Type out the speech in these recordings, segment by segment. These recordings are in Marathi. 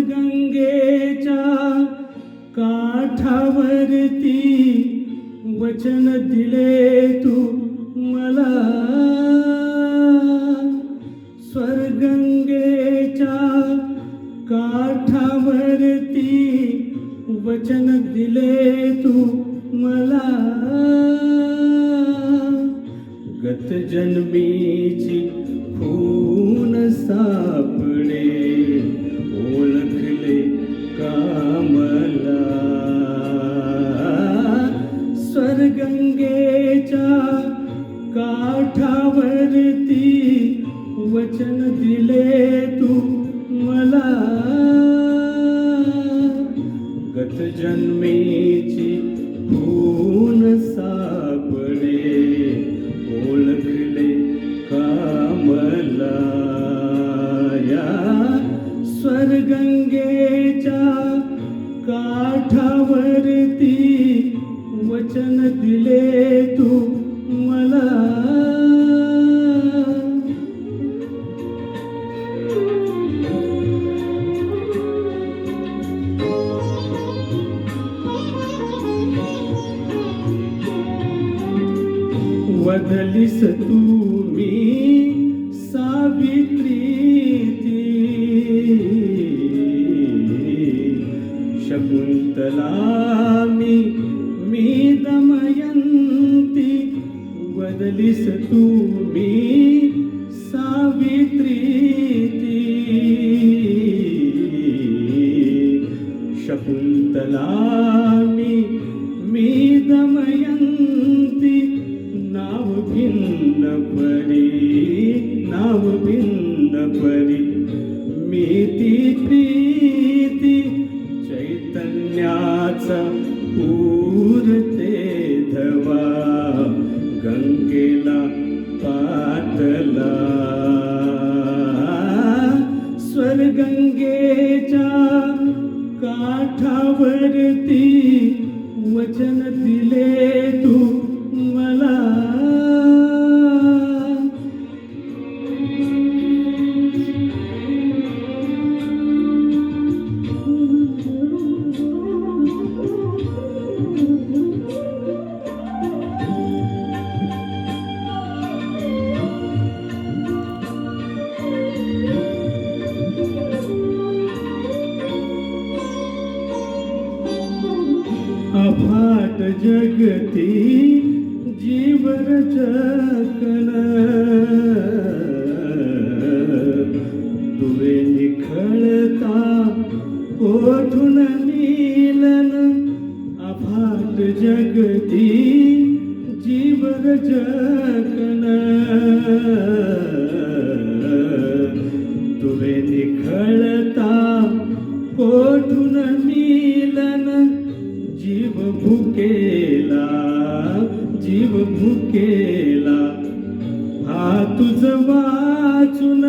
स्वर्गंगेच्या काठावरती वचन दिले तू. वचन दिले तू मला. गत जन्मीची गंगेच्या काठावरती वचन दिले तू मला. बदलीस तू बनलीस तू मी सावित्री शकुंतला मी मी दमयंती. नाव भिन्न परी नाव भिन्न परी. मी ती प्रीती चैतन्याचा पूर वरती वचन दिले तू मला. अफाट जगती जीवर जगन। तुवे निखळता कोठून नीलन अफाट जगती जीवर जगन। भुकेला जीव भुकेला हा तुझ वाचून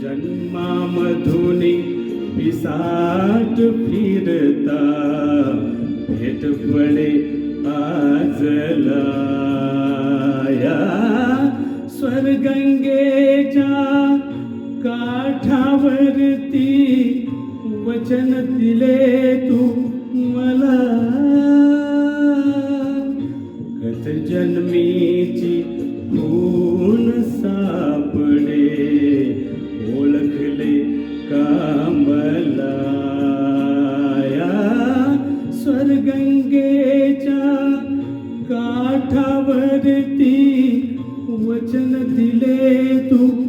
जन्मामधुनी पिसाट फिरता भेट पडे आजला या स्वर्गंगेच्या काठावरती वचन दिले गंगेच्या काठावरती वचन दिले तू.